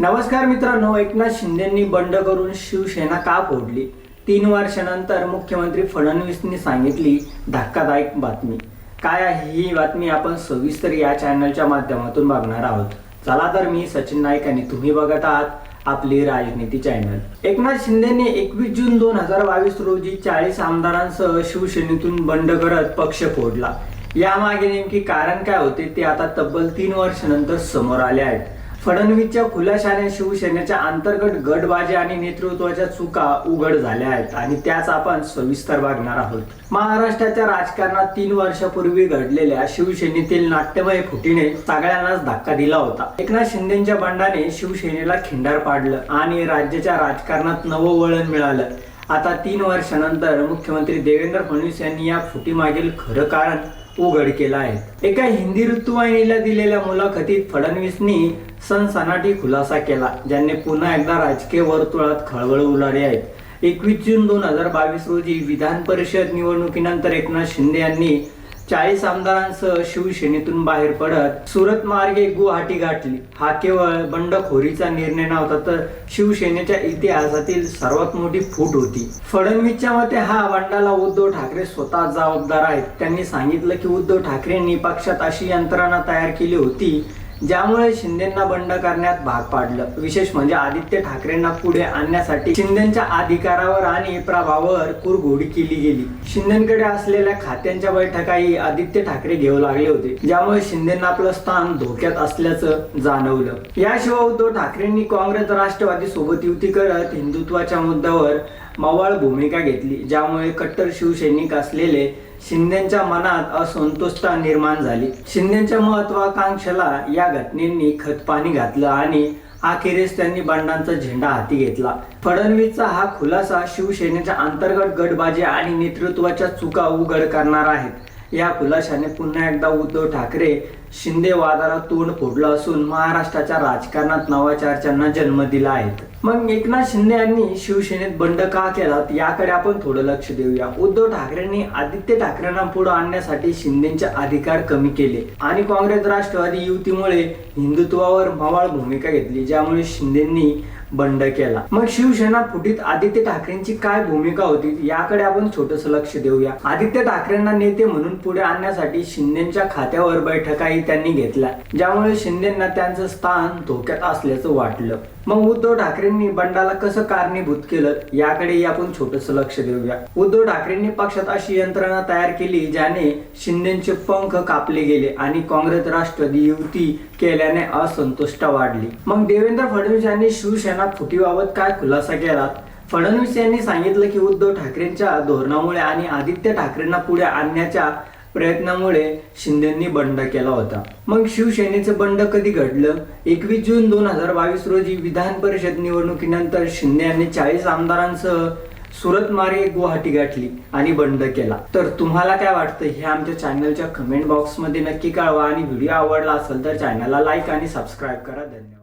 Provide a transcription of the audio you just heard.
नमस्कार मित्रांनो एकनाथ शिंदेंनी बंड करून शिवसेना का फोडली? तीन वर्षानंतर मुख्यमंत्री फडणवीसनी सांगितली धक्कादायक बातमी. काय आहे ही बातमी आपण सविस्तर या चॅनलच्या माध्यमातून बघणार आहोत. चला तर मी सचिन नाईक आणि तुम्ही बघत आहात आपली राजनीती चॅनल. एकनाथ शिंदेने एकवीस जून दोन हजार बावीस रोजी चाळीस आमदारांसह शिवसेनेतून बंड करत पक्ष फोडला. यामागे नेमकी कारण काय होते ते आता तब्बल तीन वर्षानंतर समोर आले आहेत. फडणवीसच्या खुलाशाने शिवसेनेच्या अंतर्गत गटबाजी आणि नेतृत्वाच्या चुका उघड झाल्या आहेत आणि त्याच आपण सविस्तर बघणार आहोत. महाराष्ट्राच्या राजकारणात तीन वर्षापूर्वी घडलेल्या शिवसेनेतील नाट्यमय फुटीने सगळ्यांनाच धक्का दिला होता. एकनाथ शिंदेच्या बंडाने शिवसेनेला खिंडार पाडलं आणि राज्याच्या राजकारणात नवं वळण मिळालं. आता तीन वर्षानंतर मुख्यमंत्री देवेंद्र फडणवीस यांनी या फुटीमागील खरं कारण उघड केला आहे. एका हिंदी ऋतुवाहिनीला दिलेल्या मुलाखतीत फडणवीसनी सनसनाटी खुलासा केला ज्याने पुन्हा एकदा राजकीय वर्तुळात खळबळ उलाडली आहेत. एकवीस जून दोन हजार बावीस रोजी विधान परिषद निवडणुकीनंतर एकनाथ शिंदे यांनी चाळीस आमदारांसह शिवसेनेतून बाहेर पडत सुरत मार्गे गुवाहाटी गाठली. हा केवळ बंडखोरीचा निर्णय नव्हता तर शिवसेनेच्या इतिहासातील सर्वात मोठी फूट होती. फडणवीसच्या मते हा बंडाला उद्धव ठाकरे स्वतः जबाबदार आहेत. त्यांनी सांगितलं की उद्धव ठाकरेंनी पक्षात अशी यंत्रणा तयार केली होती ज्यामुळे शिंदेना बंड करण्यात भाग पाडलं. विशेष म्हणजे आदित्य ठाकरेंना पुढे आणण्यासाठी शिंदेच्या अधिकारावर आणि प्रभावावर कुरघोडी केली गेली. शिंदेकडे असलेल्या खात्यांच्या बैठकाही आदित्य ठाकरे घेऊ लागले होते ज्यामुळे शिंदेना आपलं स्थान धोक्यात असल्याचं जाणवलं. याशिवाय उद्धव ठाकरेंनी काँग्रेस राष्ट्रवादी सोबत युती करत हिंदुत्वाच्या मुद्द्यावर मवाळ भूमिका घेतली ज्यामुळे कट्टर शिवसैनिक असलेले शिंदेच्या मनात असंतुष्टता निर्माण झाली. शिंदेच्या महत्वाकांक्षेला या घटनेंनी खतपाणी घातलं आणि अखेरीस त्यांनी बंडांचा झेंडा हाती घेतला. फडणवीसचा हा खुलासा शिवसेनेच्या अंतर्गत गटबाजी आणि नेतृत्वाच्या चुका उघड करणार आहेत. या खुलाशाने पुन्हा एकदा उद्धव ठाकरे शिंदे वादाला तोंड फोडलं असून महाराष्ट्राच्या राजकारणात नव्या चर्चांना जन्म दिला आहे. मग एकनाथ शिंदे यांनी शिवसेनेत बंड का केला याकडे आपण थोडं लक्ष देऊया. उद्धव ठाकरेंनी आदित्य ठाकरेंना पुढे आणण्यासाठी शिंदेचे अधिकार कमी केले आणि काँग्रेस राष्ट्रवादी युतीमुळे हिंदुत्वावर मवाळ भूमिका घेतली ज्यामुळे शिंदेंनी बंड केला. मग शिवसेना फुटीत आदित्य ठाकरेंची काय भूमिका होती याकडे आपण छोटस लक्ष देऊया. आदित्य ठाकरेंना नेते म्हणून पुढे आणण्यासाठी शिंदेच्या खात्यावर बैठकाही त्यांनी घेतल्या ज्यामुळे शिंदेना त्यांचं स्थान धोक्यात असल्याचं वाटलं. मग उद्धव ठाकरेंनी बंडाला कसं कारणीभूत केलं याकडेही आपण छोटस लक्ष देऊया. उद्धव ठाकरेंनी पक्षात अशी यंत्रणा तयार केली ज्याने शिंदेचे पंख कापले गेले आणि काँग्रेस राष्ट्रवादी युती केल्याने असंतुष्ट वाढली. मग देवेंद्र फडणवीस यांनी शिवसेना फुटीबाबत काय खुलासा केला? फडणवीस यांनी सांगितलं की उद्धव ठाकरेंच्या धोरणामुळे आणि आदित्य ठाकरेंना पुढे आणण्याच्या प्रयत्नामुळे शिंदेंनी बंड केला होता. मग शिवसेनेचं बंड कधी घडलं? एकवीस जून दोन हजार बावीस रोजी विधान परिषद निवडणुकीनंतर शिंदे यांनी चाळीस आमदारांसह सुरत मार्गे गुवाहाटी गाठली आणि बंड केला. तर तुम्हाला काय वाटतं? हे आमच्या चॅनलच्या कमेंट बॉक्समध्ये नक्की कळवा आणि व्हिडिओ आवडला असेल तर चॅनलला लाईक आणि सबस्क्राईब करा. धन्यवाद.